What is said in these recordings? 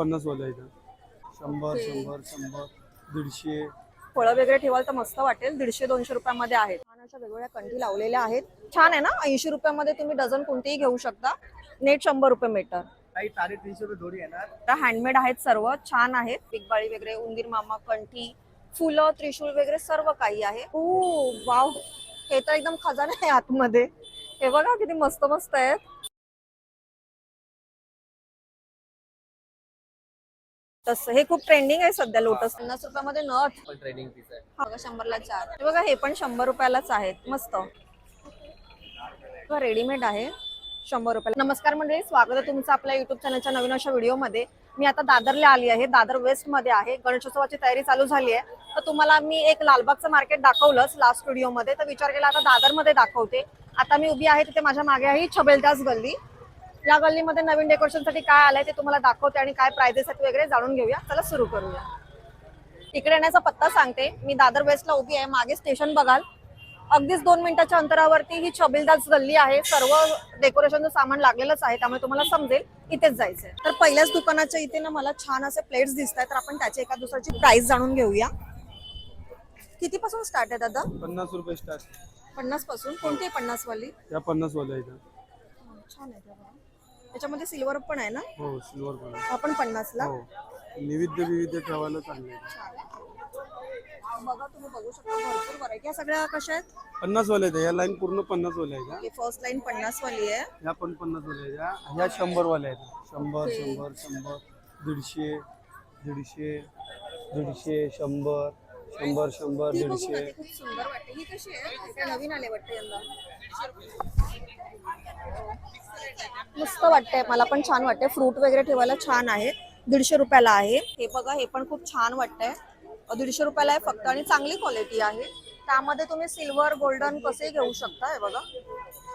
पन्नास वाला इथं. शंभर शंभर शंभर दीडशे. फळं वगैरे ठेवाल तर मस्त वाटेल. दीडशे दोनशे रुपयामध्ये आहेत. छान अशा वेगवेगळ्या कंठी लावलेल्या आहेत. छान आहे ना? ऐंशी रुपयामध्ये तुम्ही डझन कोणतेही घेऊ शकता. नेट शंभर रुपये मीटर. काही साडेतीनशे रुपये जोडी येणार. आता हँडमेड आहेत सर्व. छान आहेत पिकबाळी वगैरे उंदीर मामा कंठी फुलं त्रिशूळ वगैरे सर्व काही आहे. Oh wow. हे तर एकदम खजाना आहे आतमध्ये. हे बघा किती मस्त मस्त आहेत. तसं. हे खूप ट्रेंडिंग आहे सध्या लोटस पन्नास रुपयामध्ये नथ पण ट्रेडिंग पीस आहे. हा बघा शंभरला चार. हे बघा हे पण शंभर रुपयालाच आहेत. मस्त. रेडीमेड आहे. शंभर रुपयाला. नमस्कार मंडळी स्वागत आहे तुमचं आपल्या युट्यूब चॅनलच्या नवीन अशा व्हिडिओमध्ये मी आता दादरला आली आहे. दादर वेस्टमध्ये आहे. गणेशोत्सवाची तयारी चालू झाली आहे. तर तुम्हाला मी एक लालबागचं मार्केट दाखवलंच लास्ट व्हिडिओमध्ये तर विचार केला आता दादरमध्ये दाखवते. आता मी उभी आहे तिथे माझ्या मागे आहे छबेलदास गल्ली. या गल्लीमध्ये नवीन डेकोरेशनसाठी काय आलंय ते तुम्हाला दाखवते आणि काय प्राइजेस आहेत वगैरे जाणून घेऊया. चला सुरू करूया. इकडे येण्याचा पत्ता सांगते. मी दादर वेस्टला उभी आहे. मागे स्टेशन बघाल. अगदीच दोन मिनिटाच्या अंतरावरती ही छबिलदास गल्ली आहे. सर्व डेकोरेशनचं सामान लागलेलंच आहे. त्यामुळे तुम्हाला समजेल इथेच जायचंय. तर पहिल्याच दुकानाच्या इथे ना मला छान असे प्लेट्स दिसत आहेत तर आपण त्याची एका दुसऱ्याची प्राइस जाणून घेऊया. कितीपासून स्टार्ट आहे दादा? पन्नास रुपये स्टार्ट पन्नासपासून कोणती पन्नास वाली या पन्नास वाला आहे इथं. छान आहे. त्याच्यामध्ये सिल्वर पण आहे ना? हो सिल्वर पण आहे. हा पण पन्नासला? हो. विविध विविध ठेवायला चांगले आहे. आहे. बघा तुम्ही बघू शकता. भरपूर व्हरायटी या सगळ्या कशा आहेत? पन्नास वाले आहेत. या लाईन पूर्ण पन्नास वाले आहेत हे. फर्स्ट लाईन पन्नास वाली आहे. ह्या पण पन्नास वाले आहेत ह्या- ह्या शंभर वाल्या आहेत. शंभर शंभर शंभर दीडशे दीडशे दीडशे शंभर. शंभर शंभर ती बघू का दीडशे ती खूप सुंदर वाटते. ही कशी आहे? काय नवीन आले वाटते यंदा. मस्त वाटतंय. मला पण छान वाटते फ्रूट वगैरे ठेवायला छान आहे. दीडशे रुपयाला आहे. हे बघा हे पण खूप छान वाटतंय. अ, दीडशे रुपयाला आहे फक्त आणि चांगली क्वालिटी आहे. त्यामध्ये तुम्ही सिल्वर गोल्डन कसे घेऊ शकता हे बघा.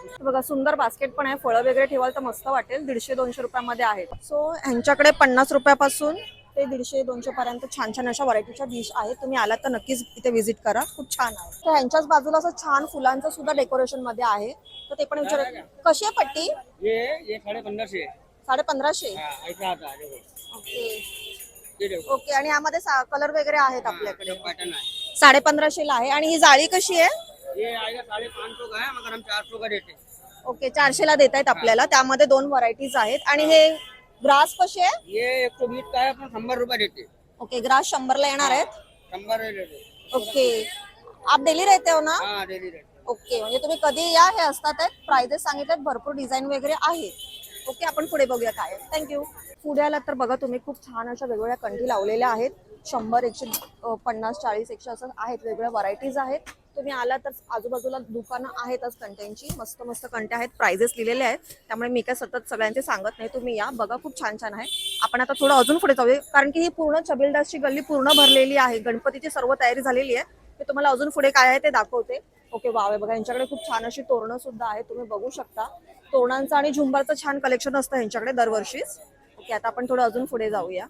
हे बघा सुंदर बास्केट पण आहे. फळं वगैरे ठेवाल तर मस्त वाटेल. दीडशे दोनशे रुपयामध्ये आहेत. सो ह्यांच्याकडे पन्नास रुपयापासून ते दीडशे दोनशे पर्यंत छान छान अशा व्हरायटीच्या डिश आहेत. तुम्ही आलात तर नक्कीच इथे व्हिजिट करा. खूप छान आहे. तर ह्यांच्याच बाजूला असं छान फुलांचं सुद्धा डेकोरेशनमध्ये आहे. तर ते पण विचार. कशी आहे पट्टी? ये ये साढ़े पंद्रह से साडे पंधराशे ओके. आणि यामध्ये कलर वगैरे आहेत आपल्याकडे? साडे पंधराशे ला आहे. आणि ही जाळी कशी आहे? ये आएगा साढ़े पाँच सौ का है मगर हम चार सौ का देते. हैं ओके चारशे ला देत आहेत आपल्याला. त्यामध्ये दोन व्हरायटीज आहेत. आणि हे ग्रास कसे आहे? ये एक सौ बीस का है अपन शंबर देते हैं। ओके ग्रास शंभरला येणार आहेत? शंबर देते हैं। ओके आप डेली रहते हो ना? हाँ डेली रेट ओके म्हणजे तुम्ही कधी या हे असतात प्राइजेस सांगितल्यात भरपूर डिझाईन वगैरे आहेत. ओके आपण पुढे बघूया काय आहे. थँक्यू पुढे आलात तर बघा तुम्ही खूप छान अशा वेगवेगळ्या कंठी लावलेल्या आहेत. शंभर एकशे अ, पन्नास चाळीस एकशे असं आहेत. वेगवेगळ्या व्हरायटीज आहेत. तुम्ही आला तर आजूबाजूला दुकानं आहेतच कंट्यांची मस्त मस्त कंटे आहेत. प्राइजेस लिहिलेले आहेत. त्यामुळे मी काय सतत सगळ्यांचे सांगत नाही. तुम्ही या. बघा खूप छान छान आहे. आपण आता थोडं अजून पुढे जाऊया. कारण की ही पूर्ण छबिलदासची गल्ली पूर्ण भरलेली आहे. गणपतीची सर्व तयारी झालेली आहे. मी तुम्हाला अजून पुढे काय आहे ते दाखवते. ओके वाव आहे बघा यांच्याकडे खूप छान अशी तोरणं सुद्धा आहे तुम्ही बघू शकता. तोरणांचं आणि झुंबरचं छान कलेक्शन असतं यांच्याकडे दरवर्षीच. ओके आता आपण थोडं अजून पुढे जाऊया.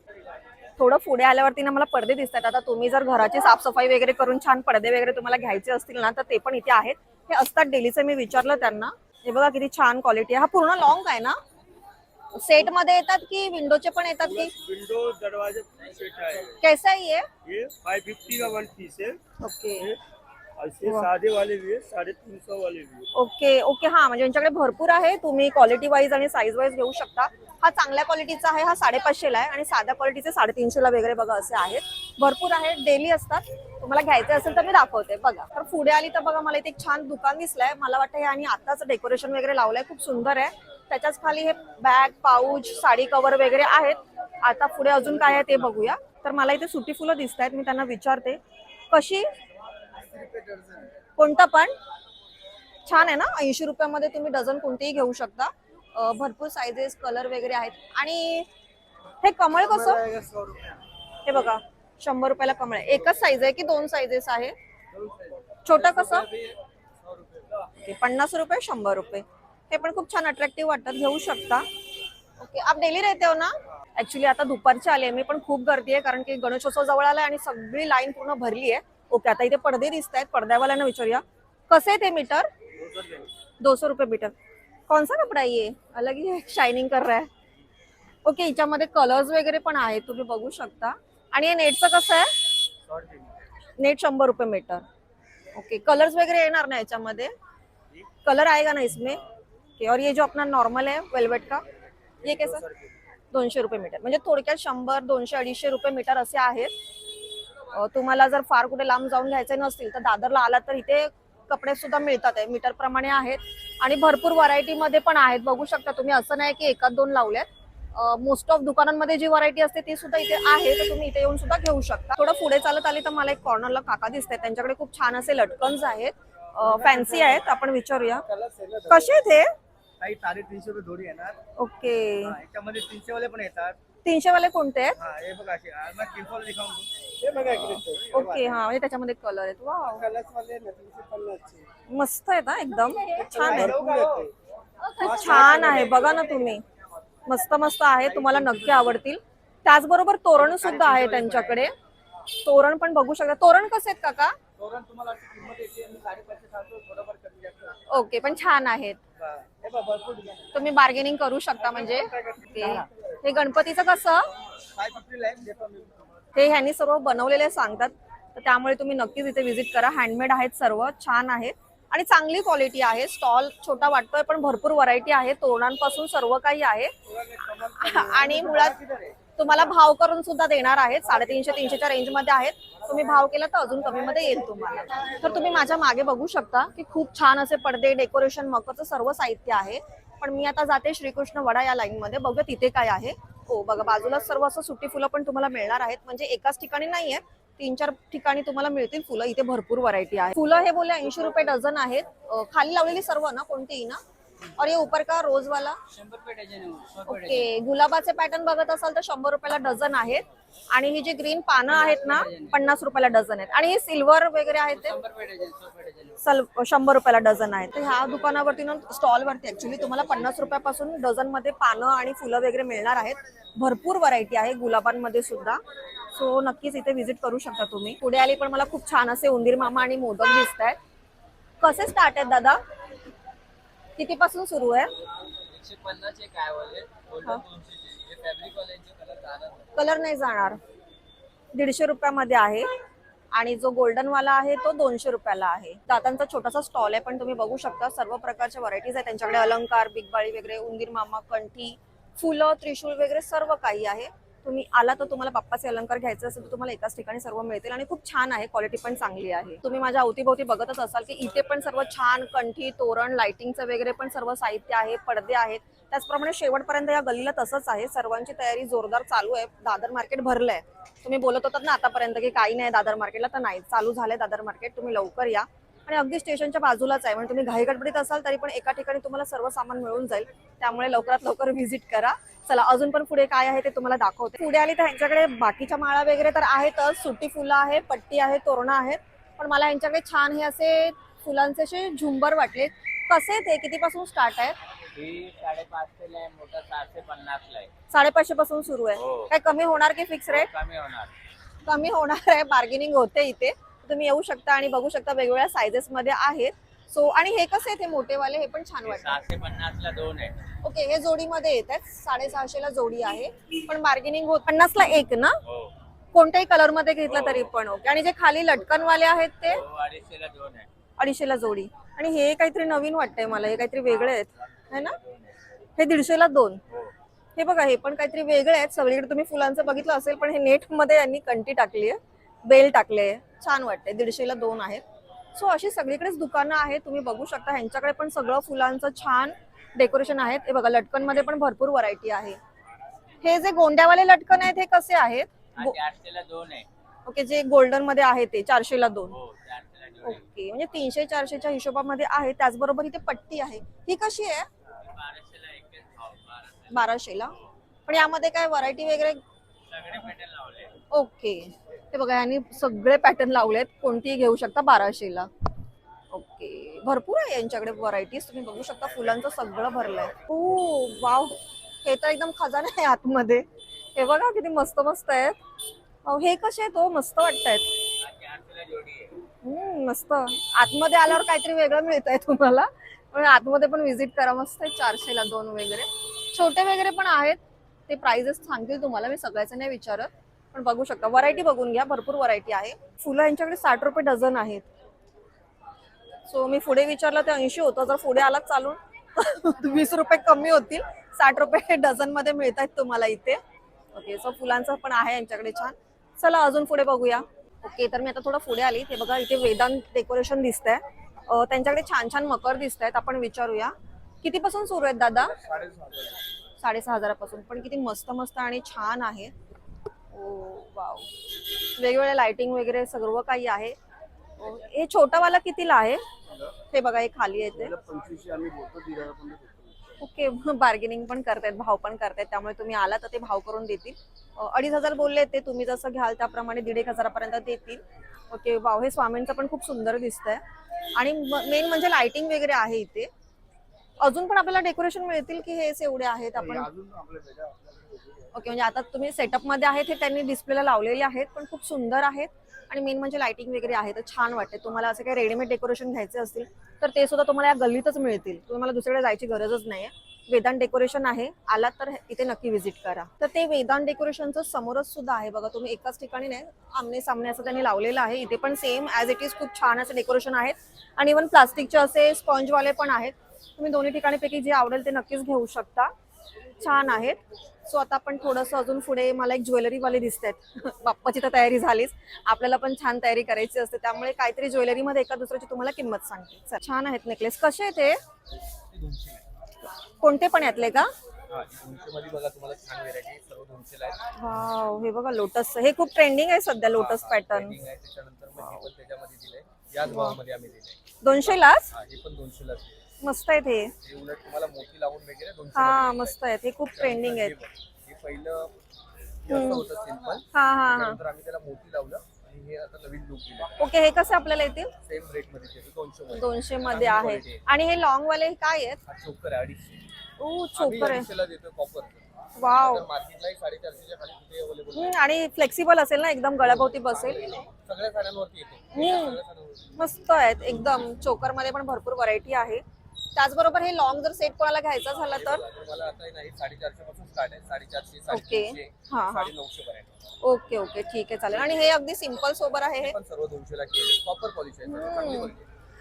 थोडं पुढे आल्यावरती ना मला पडदे दिसतात आता तुम्ही जर घराची साफसफाई वगैरे करून छान पडदे वगैरे तुम्हाला घ्यायचे असतील ना तर ते पण इथे आहेत. हे असतात डेलीचं मी विचारलं त्यांना. हे बघा किती छान क्वालिटी आहे. हा पूर्ण लॉंग आहे ना? सेटमध्ये येतात की विंडोचे पण येतात की? विंडो दरवाजे सेट कैसा ही है ये का वन पीस है ओके ऐसे वाले भी है तीन सौ वाले ओके ओके हा म्हणजे यांच्याकडे भरपूर आहे. तुम्ही क्वालिटी वाईज आणि साईज वाईज घेऊ शकता. हा चांगल्या क्वालिटीचा आहे हा साडेपाचशेला आहे आणि साध्या क्वालिटीचे साडेतीनशेला वगैरे बघा असे आहेत. भरपूर आहेत डेली असतात. तुम्हाला घ्यायचे असेल तर मी दाखवते. बघा तर पुढे आली तर बघा मला इथे एक छान दुकान दिसलंय. मला वाटतं हे आणि आताच डेकोरेशन वगैरे लावलंय खूप सुंदर आहे. त्याच्याच खाली हे बॅग पाऊच साडी कव्हर वगैरे आहेत. आता पुढे अजून काय आहे ते बघूया. तर मला इथे सुटी फुलं दिसत आहेत मी त्यांना विचारते. कशी? कोणतं पण? छान आहे ना? ऐंशी रुपयामध्ये तुम्ही डझन कोणतेही घेऊ शकता. भरपूर साईजेस कलर वगैरे आहेत. आणि हे कमळ कसं? हे बघा शंभर रुपयाला कमळ आहे. एकच साईज आहे की दोन साईजेस आहे? छोटं कसं? पन्नास रुपये शंभर रुपये. हे पण खूप छान अट्रॅक्टिव्ह वाटतात घेऊ शकता. ओके आप डेली रहते हो ना? ऍक्च्युली आता दुपारची आली मी पण खूप गर्दी आहे कारण की गणेशोत्सव जवळ आलाय आणि सगळी लाईन पूर्ण भरली आहे. ओके आता इथे पडदे दिसत आहेत पडद्यावाल्यांना विचारूया. कसे ते मीटर? दो सौ रुपये मीटर. कौन सा कपड़ा आहे ये अलग ही शायनिंग कर रहा है. ओके हिच्यामध्ये कलर्स वगैरे पण आहेत तुम्ही बघू शकता. आणि हे नेटचं कसं आहे? नेट शंभर रुपये मीटर. ओके कलर्स वगैरे येणार ना याच्यामध्ये. कलर आएगा ना इसमें? ओके और ये जो अपना नॉर्मल है वेलवेट का ये कैसा? दोनशे रुपये मीटर. म्हणजे थोडक्यात शंभर दोनशे अडीचशे रुपये मीटर असे आहेत. तुम्हाला जर फार कुठे लांब जाऊन घ्यायचे नसतील तर दादरला आलात तर इथे कपडे सुद्धा मिळतात आहे. मीटर प्रमाणे आहेत. आणि भरपूर व्हरायटी मध्ये पण आहेत. बघू शकता तुम्ही असं नाही की एकाच दोन लावल्यात मोस्ट ऑफ दुकानांमध्ये जी व्हरायटी असते ती सुद्धा इथे आहे. तर तुम्ही इथे येऊन सुद्धा घेऊ शकता. थोडं पुढे चालत आली तर मला एक कॉर्नरला काका दिसतात त्यांच्याकडे खूप छान असे लटकन्स आहेत. फॅन्सी आहेत. आपण विचारूया. कसे आहेत हे? काही साडेतीनशे रुपये दोरी येणार. ओके. याच्यामध्ये तीनशे वाले पण येतात. तीनशे वाले कोणते आहेत? हा हे बघा हा, मग हे बघा इकडे ओके हा म्हणजे त्याच्यामध्ये कलर आहेत. वाव कलर्स वाले ना तीनशे पन्नासचे मस्त आहेत हा एकदम. छान आहे भरपूर येते. खूप छान आहे. बघा ना तुम्ही. मस्त मस्त आहे तुम्हाला नक्की आवडतील. त्याचबरोबर तोरण सुद्धा आहे त्यांच्याकडे. तोरण पण बघू शकता. तोरण कसे आहेत काका? तोरण तुम्हाला अशी किंमत येते आणि साडेपाचशे सांगतो थोडंफार कमी जास्त ओके पण छान आहेत. हे बघा भरपूर design आहे. तुम्ही बार्गेनिंग करू शकता म्हणजे. ओके. हे गणपतीचं कसं? हे ह्यांनी सर्व बनवलेले सांगतात. तर त्यामुळे तुम्ही नक्कीच इथे व्हिजिट करा. हँडमेड आहेत सर्व छान आहेत. आणि चांगली क्वालिटी आहे. स्टॉल छोटा वाटतोय पण भरपूर व्हरायटी आहे. तोरणांपासून सर्व काही आहे. आणि मुळात तुम्हाला भाव करून सुद्धा देणार आहेत. साडेतीनशे तीनशेच्या रेंजमध्ये आहेत. तुम्ही भाव केला तर अजून कमी मध्ये येईल तुम्हाला. तर तुम्ही माझ्या मागे बघू शकता की खूप छान असे पडदे डेकोरेशन मकरचं सर्व साहित्य आहे. पण मी आता जाते श्रीकृष्ण वडा या लाईन मध्ये. बघ तिथे काय आहे. हो बघा बाजूला सर्व असं सुट्टी फुलं पण तुम्हाला मिळणार आहेत. म्हणजे एकाच ठिकाणी नाहीये तीन चार ठिकाणी तुम्हाला मिळतील फुलं. इथे भरपूर व्हरायटी आहे. फुलं हे बोलले ऐंशी रुपये डझन आहेत. खाली लावलेली सर्व ना कोणतीही ना? और ये ऊपर का रोज वाला। ओके गुलाबाचे पॅटर्न बघत असाल तर शंभर रुपयाला डझन आहेत. आणि ही जी ग्रीन पानं आहेत ना पन्नास रुपयाला डझन आहेत. आणि हे सिल्वर वगैरे आहेत ते. शंभर रुपयाला डझन आहेत. तर ह्या दुकानावरती ना स्टॉलवरती ऍक्च्युली तुम्हाला पन्नास रुपयापासून डझनमध्ये पानं आणि फुलं वगैरे मिळणार आहेत. भरपूर व्हरायटी आहे गुलाबांमध्ये सुद्धा. सो नक्कीच इथे व्हिजिट करू शकता तुम्ही. पुढे आली पण मला खूप छान असे उंदीर मामा आणि मोदक दिसत आहेत कसे स्टार्ट आहेत दादा? कितीपासून सुरू आहे? एकशे वाले? गोल्डन हे. फॅब्रिक वाल्यांचे कलर जाणार नाही. कलर नाही जाणार. दीडशे रुपयामध्ये आहे. आणि जो गोल्डन वाला आहे तो दोनशे रुपयाला आहे. दातांचा छोटासा स्टॉल आहे पण तुम्ही बघू शकता सर्व प्रकारच्या व्हरायटीज आहेत. त्यांच्याकडे अलंकार बिगबाळी वगैरे उंदीर मामा कंठी फुलं त्रिशूळ वगैरे सर्व काही आहे. तुम्ही आला तर तुम्हाला बाप्पाचे अलंकार घ्यायचे असेल तर तुम्हाला एकाच ठिकाणी सर्व मिळतील. आणि खूप छान आहे क्वालिटी पण चांगली आहे. तुम्ही माझ्या अवतीभोवती बघतच असाल की इथे पण सर्व छान कंठी तोरण लाइटिंगचं वगैरे पण सर्व साहित्य आहे पडदे आहेत. त्याचप्रमाणे शेवटपर्यंत या गल्लीला तसंच आहे. सर्वांची तयारी जोरदार चालू आहे. दादर मार्केट भरलंय. तुम्ही बोलत होतात ना आतापर्यंत की काही नाही दादर मार्केटला तर नाही. चालू झालंय दादर मार्केट तुम्ही लवकर या. आणि अगदी स्टेशनच्या बाजूलाच आहे. म्हणजे तुम्ही घाई गडबडीत असाल तरी पण एका ठिकाणी तुम्हाला सर्व सामान मिळून जाईल. त्यामुळे लवकरात लवकर व्हिजिट करा. चला अजून पण पुढे काय आहे ते तुम्हाला दाखवते. पुढे आली तर ह्यांच्याकडे बाकीच्या माळा वगैरे तर आहेतच. सुटी फुलं आहे पट्टी आहे तोरणं आहेत. पण मला यांच्याकडे छान हे असे फुलांचे असे झुंबर वाटले. कसे ते? कितीपासून स्टार्ट आहे? ही साडेपाचशे पासून सुरू आहे. हो. काय कमी होणार की फिक्स रेट कमी होणार. कमी होणार आहे. बार्गेनिंग होते इथे. तुम्ही येऊ शकता आणि बघू शकता वेगवेगळ्या सायझेस मध्ये आहेत. सो आणि हे कसे ते मोठेवाले हे पण छान हे वाटतं. सहाशे पन्नास ला दोन आहे ओके हे जोडीमध्ये येत आहेत. साडेसहाशे ला जोडी आहे. पण बार्गेनिंग होत पन्नास ला एक ना? हो. कोणत्याही कलरमध्ये घेतलं तरी पण ओके आणि जे खाली लटकनवाले आहेत ते? हो अडीचशे ला दोन आहे अडीचशे ला जोडी. आणि हे काहीतरी नवीन वाटतंय मला हे काहीतरी वेगळे आहेत. है ना? हे दीडशे ला दोन. हो. हे बघा हे पण काहीतरी वेगळे आहेत. सगळीकडे तुम्ही फुलांचं बघितलं असेल पण हे नेटमध्ये यांनी कंटी टाकली आहे बेल टाकले छान वाटते दीडशेला दोन आहेत. सो अशी सगळीकडेच दुकानं आहेत. तुम्ही बघू शकता ह्यांच्याकडे पण सगळं फुलांचं छान डेकोरेशन आहेत. हे बघा लटकनमध्ये पण भरपूर व्हरायटी आहे. हे जे गोंड्यावाले लटकन आहेत हे कसे आहेत? हा दोन आहे. ओके जे गोल्डनमध्ये आहे ते चारशेला दोन. हो जोडी ओके म्हणजे तीनशे चारशेच्या हिशोबामध्ये आहे. त्याचबरोबर इथे पट्टी आहे. ही कशी आहे? बाराशे ला एक भाव बाराशे बाराशेला. पण यामध्ये काय व्हरायटी वगैरे? सगळे पॅटर्न लावले. ओके. हे बघा यांनी सगळे पॅटर्न लावलेत. कोणतीही घेऊ शकता बाराशेला. ओके. भरपूर आहे यांच्याकडे व्हरायटीज तुम्ही बघू शकता फुलांचं सगळं भरलंय. हो वाव. हे तर एकदम खजाना आहे आतमध्ये. हे बघा किती मस्त मस्त आहेत. हे कसे आहेत हो? मस्त वाटतायत हम्म, मस्त. आतमध्ये आल्यावर काहीतरी वेगळं मिळत आहे तुम्हाला. पण आतमध्ये पण व्हिजिट करा. मस्त आहे चारशेला दोन वगैरे. छोटे वगैरे पण आहेत. ते प्राइजेस सांगतील तुम्हाला. मी सगळ्याचं नाही विचारत. पण बघू शकता. व्हरायटी बघून घ्या भरपूर व्हरायटी आहे. फुलं यांच्याकडे साठ रुपये डझन आहेत. सो मी पुढे विचारलं ते ऐंशी होतं. जर पुढे आलात चालून वीस रुपये कमी होतील. साठ रुपये डझनमध्ये मिळत आहेत तुम्हाला इथे. ओके सो फुलांचं पण आहे यांच्याकडे छान. चला अजून पुढे बघूया. ओके तर मी आता थोडं पुढे आली. ते बघा इथे वेदांत डेकोरेशन दिसतंय. त्यांच्याकडे छान छान मकर दिसत आहेत आपण विचारूया. कितीपासून सुरू आहेत दादा? साडेसहा हजारापासून. पण किती मस्त मस्त आणि छान आहे. वाव. वेगवेगळ्या लाइटिंग वगैरे सर्व काही आहे. ओ, हे छोटा वाला कितीला आहे? हे बघा हे खाली आहे ते. पंचवीसशे आम्ही बोलतो दीड हजार पण देतो. ओके बार्गेनिंग पण करतायत भाव पण करतायत. त्यामुळे तुम्ही आला तर ते भाव करून देतील. अ, अडीच हजार बोलले ते तुम्ही जसं घ्याल त्याप्रमाणे दीड एक हजारापर्यंत देतील. Okay wow. हे स्वामींचं पण खूप सुंदर दिसतंय. आणि मेन म्हणजे लाइटिंग वगैरे आहे इथे. अजून पण आपल्याला डेकोरेशन मिळतील की हेच एवढे आहेत आपण? अजून आपल्या त्याच्या आपल्याकडे ओके म्हणजे आता तुम्ही सेटअपमध्ये आहेत हे त्यांनी डिस्प्लेला लावलेले आहेत पण खूप सुंदर आहेत. आणि मेन म्हणजे लाइटिंग वगैरे आहे तर छान वाटते. तुम्हाला असं काही रेडीमेड डेकोरेशन घ्यायचे असतील तर ते सुद्धा तुम्हाला या गल्लीतच मिळतील. तुम्हाला दुसरीकडे जायची गरजच नाहीये. वेदांत डेकोरेशन आहे. आलात तर इथे नक्की व्हिजिट करा. तर ते वेदांत डेकोरेशनचं समोरच सुद्धा आहे बघा तुम्ही एकाच ठिकाणी नाही आमने सामने असं त्यांनी लावलेलं आहे. इथे पण सेम ॲज इट इज खूप छान असं डेकोरेशन आहेत. आणि इव्हन प्लास्टिकचे असे स्पॉन्जवाले पण आहेत. तुम्ही दोन्ही ठिकाणीपैकी जे आवडेल ते नक्कीच घेऊ शकता. छान आहेत. सो आता आपण थोडंसं अजून पुढे मला एक ज्वेलरी वाले दिसत आहेत बाप्पाची तर तयारी झालीच. आपल्याला पण छान तयारी करायची असते. त्यामुळे काहीतरी ज्वेलरीमध्ये एका दुसऱ्याची तुम्हाला किंमत सांगते. छान आहेत नेकलेस. कसे आहेत हे? कोणते पण यातले का? वाव हे बघा लोटस हे खूप ट्रेंडिंग आहे सध्या लोटस पॅटर्न दोनशे लाच दोनशे ला मस्त आहेत हे. हे उलट तुम्हाला मोठी लावून दोनशे हा मस्त आहेत. हे खूप ट्रेंडिंग आहेत. हे पहिलं हे असं होतं सिंपल हा हा हा. आम्ही त्याला मोठी लावलं आणि हे आता नवीन लुक दिलं ओके हे कसे आपल्याला येतील? सेम रेटमध्ये देतो दोनशे मध्ये. दोनशे मध्ये चांगली आहे. quality. आहे. आणि हे लॉंग वाले काय आहेत? हा चोकर आहे अडीचशे. ओ आम्ही छोकर आहे. अडीचशेला देतो कॉपर वाव. मार्केटलाही साडेचारशेच्या खाली कुठे अवेलेबल हम्म, आणि फ्लेक्सिबल असेल ना एकदम गळ्याभोवती बसेल. सगळ्या साड्यांवरती येतो. हम्म. सगळ्या साड्यांवरती मस्त आहेत एकदम. चोकरमध्ये पण भरपूर व्हरायटी आहे. त्याचबरोबर हे लॉंग जर सेट कोणाला घ्यायचा झाला तर? ओके. हा, हा. ओके ओके ठीक आहे चालेल. आणि हे अगदी सिंपल सोबर आहे हे.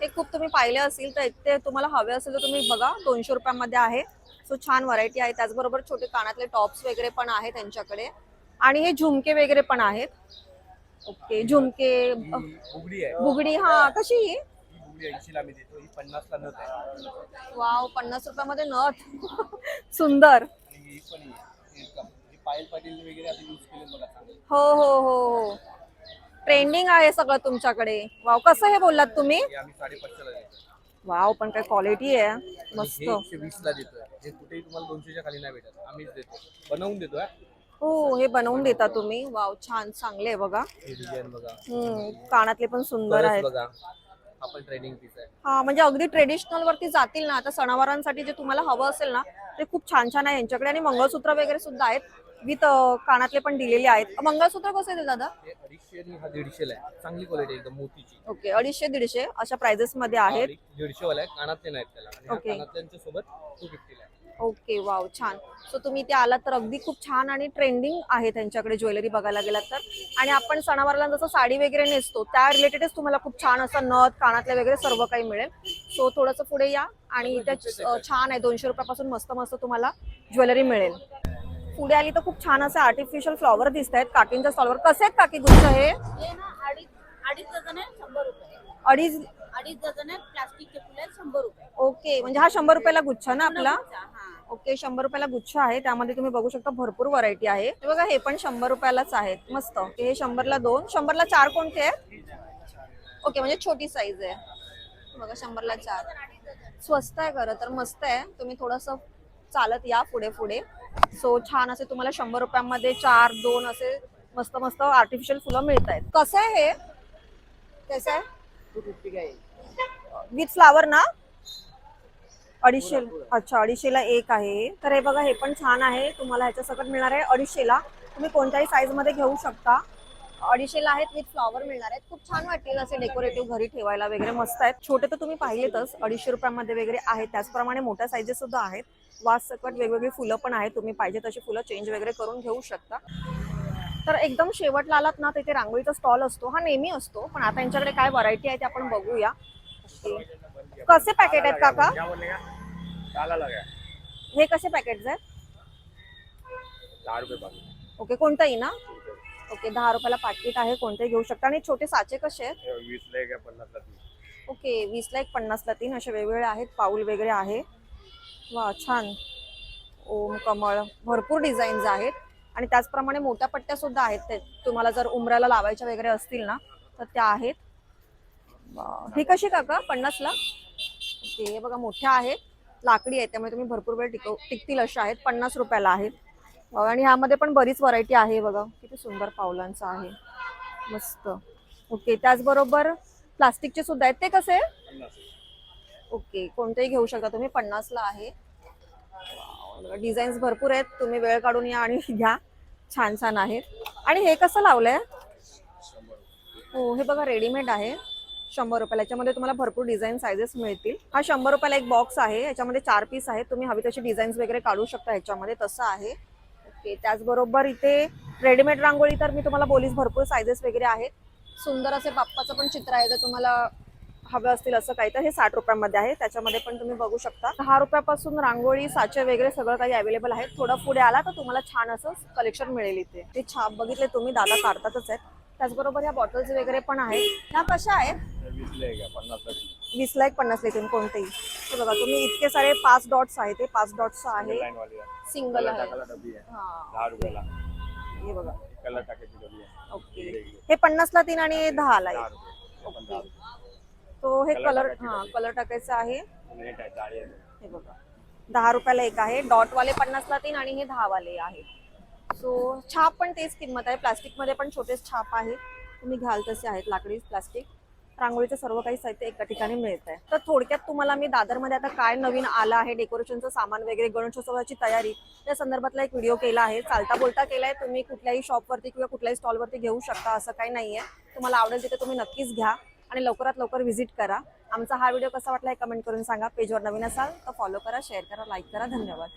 हे खूप तुम्ही पाहिले असतील तर ते तुम्हाला हवे असेल तर तुम्ही बघा दोनशे रुपयामध्ये आहे. सो छान व्हरायटी आहे. त्याचबरोबर छोटे कानातले टॉप्स वगैरे पण आहे त्यांच्याकडे. आणि हे झुमके वगैरे पण आहेत. ओके झुमके ही बुगडी बुगडी हा कशी देतो ही आहे. वाव पन्नास रुपयामध्ये नथ. सुंदर. आणि ही पण ही. ही कम- ही पायल पाटील वगैरे आता यूज केले बघा चांगले. हो हो हो हो. ट्रेंडिंग आहे सगळं तुमच्याकडे. वाव कसं हे बोललात तुम्ही? हे आम्ही देतो वाव पण काय क्वालिटी आहे. आणि मस्त. हे एकशे वीस ला देतोय. हे कुठेही तुम्हाला दोनशेच्या खाली नाही भेटत. आम्हीच देतो बनवून देतोय हो. हे बनवून देता तुम्ही. वाव छान चांगले आहे बघा. हे डिझाईन बघा. हम्म कानातले पण सुंदर आहेत. बघा. आपण ट्रेनिंग हा म्हणजे अगदी ट्रेडिशनल वरती जातील ना आता सणावारांसाठी जे तुम्हाला हवं असेल ना ते खूप छान छान आहे यांच्याकडे. आणि मंगळसूत्र वगैरे सुद्धा आहेत. विथ कानातले पण दिलेले आहेत. मंगळसूत्र कसं आहे ते दादा? अडीचशे आणि हा आहे. चांगली क्वालिटी एकदम मोतीची. ओके अडीचशे दीडशे अशा प्राइजेस मध्ये आहेत. दीडशे वाला आहे. कानातले नाहीत त्याला. आणि हा ओके. कानातल्यांच्या सोबत टू फिफ्टी ला आहे. ओके वाव छान. सो तुम्ही इथे आलात तर अगदी खूप छान आणि ट्रेंडिंग आहे त्यांच्याकडे ज्वेलरी बघायला गेलात तर. आणि आपण सणावाराला जसं साडी वगैरे नेसतो त्या रिलेटेडच तुम्हाला खूप छान असं नथ कानातले वगैरे सर्व काही मिळेल. सो थोडंसं पुढे या आणि इथे अं, छान आहे. दोनशे रुपयापासून मस्त मस्त तुम्हाला ज्वेलरी मिळेल. पुढे आली तर खूप छान असे आर्टिफिशियल फ्लॉवर दिसत आहेत काकींच्या स्टॉलवर कसे आहेत काकी गुच्छ हे? ना अडीच अडीच डझन आहे शंभर रुपये. अडीच अडीच डझन आहे प्लास्टिकचे फुले आहेत शंभर रुपये. ओके म्हणजे हा शंभर रुपयाला गुच्छ ना आपला? हा. ओके शंभर रुपयाला गुच्छ आहे. त्यामध्ये तुम्ही बघू शकता भरपूर व्हरायटी आहे. हे बघा हे पण शंभर रुपयालाच आहेत. मस्त. हे शंभरला दोन. शंभरला चार कोणते आहेत? ओके म्हणजे छोटी साईज आहे. बघा शंभरला चार. स्वस्त आहे खरं तर मस्त आहे. तुम्ही थोडस चालत या पुढे पुढे. सो छान असे तुम्हाला शंभर रुपयांमध्ये चार दोन असे मस्त मस्त आर्टिफिशियल फुलं मिळत आहेत कसं आहे हे? कसं आहे? विथ फ्लावर ना? अडीचशे अच्छा अडीचशेला एक आहे. तर हे बघा हे पण छान आहे. तुम्हाला ह्याच्या सकट मिळणार आहे. अडीचशेला तुम्ही कोणत्याही साईजमध्ये घेऊ शकता. अडीचशेला आहेत विथ फ्लॉवर मिळणार आहेत. खूप छान वाटतील असे डेकोरेटिव्ह घरी ठेवायला वगैरे मस्त आहेत. छोटे तर तुम्ही पाहिलेतच अडीचशे रुपयामध्ये वगैरे आहेत. त्याचप्रमाणे मोठ्या साईजेस सुद्धा आहेत. वास सकट वेगवेगळी फुलं पण आहेत तुम्ही पाहिजे तशी फुलं चेंज वगैरे करून घेऊ शकता. तर एकदम शेवटला आलात ना तिथे रांगोळीचा स्टॉल असतो. हा नेहमी असतो पण आता यांच्याकडे काय व्हरायटी आहे ते आपण बघूया. कसे पॅकेट आहेत काका? हे कसे पॅकेट्स आहेत? पाकिट. ओके कोणतंही ना? ओके दहा रुपयाला पाकिट आहे कोणते घेऊ शकता. आणि छोटे साचे कसे आहेत? वीस ला एक आहे, पन्नास ला तीस ओके वीसला एक पन्नासला तीन असे वेगवेगळे आहेत पाऊल वगैरे आहे. वा छान. ओम कमळ भरपूर डिझाईन्स आहेत. आणि त्याचप्रमाणे मोठ्या पट्ट्या सुद्धा आहेत. ते तुम्हाला जर उमऱ्याला लावायच्या वगैरे असतील ना तर त्या आहेत. वा, ही कशी काका? पन्नासला ओके हे बघा मोठ्या आहेत. लाकडी आहेत त्यामुळे तुम्ही भरपूर वेळ टिकव टिकतील अशा आहेत. पन्नास रुपयाला आहेत. आणि ह्यामध्ये पण बरीच व्हरायटी आहे बघा. किती सुंदर पावलांचं आहे. मस्त. ओके त्याचबरोबर प्लास्टिकचे सुद्धा आहेत ते कसे? ओके कोणतेही घेऊ शकता तुम्ही. पन्नासला आहे. डिझाईन्स भरपूर आहेत. तुम्ही वेळ काढून या आणि घ्या. छान छान आहेत. आणि हे कसं लावलंय? हो हे बघा रेडीमेड आहे. शंभर रुपयाला. याच्यामध्ये तुम्हाला भरपूर डिझाईन सायझेस मिळतील. हा शंभर रुपयाला एक बॉक्स आहे. याच्यामध्ये चार पीस आहेत. तुम्ही हवी तशी डिझाईन्स वगैरे काढू शकता. ह्याच्यामध्ये तसं आहे. ओके त्याचबरोबर इथे रेडीमेड रांगोळी तर मी तुम्हाला बोलीस भरपूर सायझेस वगैरे आहेत. सुंदर असे बाप्पाचं पण चित्र आहे जर तुम्हाला हवं असतील असं काही तर हे साठ रुपयामध्ये आहे. त्याच्यामध्ये पण तुम्ही बघू शकता. दहा रुपयापासून रांगोळी साचे वगैरे सगळं काही अवेलेबल आहे. थोडं पुढे आला तर तुम्हाला छान असं कलेक्शन मिळेल इथे. ते छाप बघितले तुम्ही दादा काढतातच आहेत. त्याचबरोबर ह्या बॉटल्स वगैरे पण आहेत. ह्या कशा आहेत? वीस ला एक आहे, पन्नास ला लिथून कोणतेही. हे बघा तुम्ही इतके सारे पाच डॉट्स आहे ते पाच डॉट्स आहे. लाईन वाली आहे. सिंगल कलर आहे. टाकायला डबी आहे. हा. दहा रुपयाला. हे बघा. कलर टाकायची डबी आहे. ओके. हे पन्नासला तीन आणि दहाला दहा एक. रुपये. पण दहा रुपये. तो हे Color कलर टाकायची हा डबी. कलर टाकायचा आहे. जाळी हे बघा. दहा रुपयाला एक आहे. डॉट वाले पन्नासला तीन आणि हे दहा वाले आहे. सो छाप पण तेच किंमत आहे. प्लास्टिकमध्ये पण छोटेच छाप आहे. तुम्ही घ्याल तसे आहेत. लाकडी प्लास्टिक रांगोळीचं सर्व काही साहित्य एका ठिकाणी मिळत आहे तर थोडक्यात तुम्हाला मी दादरमध्ये आता काय नवीन आलं आहे डेकोरेशनचं सामान वगैरे गणेशोत्सवाची तयारी त्या संदर्भातला एक व्हिडिओ केला आहे. चालता बोलता केलाय तुम्ही कुठल्याही शॉपवरती किंवा कुठल्याही स्टॉलवरती घेऊ शकता असं काही नाहीये. तुम्हाला आवडेल तिथे तुम्ही नक्कीच घ्या आणि लवकरात लवकर व्हिजिट करा. आमचा हा व्हिडिओ कसा वाटला हे कमेंट करून सांगा. पेजवर नवीन असाल तर फॉलो करा शेअर करा लाईक करा. धन्यवाद.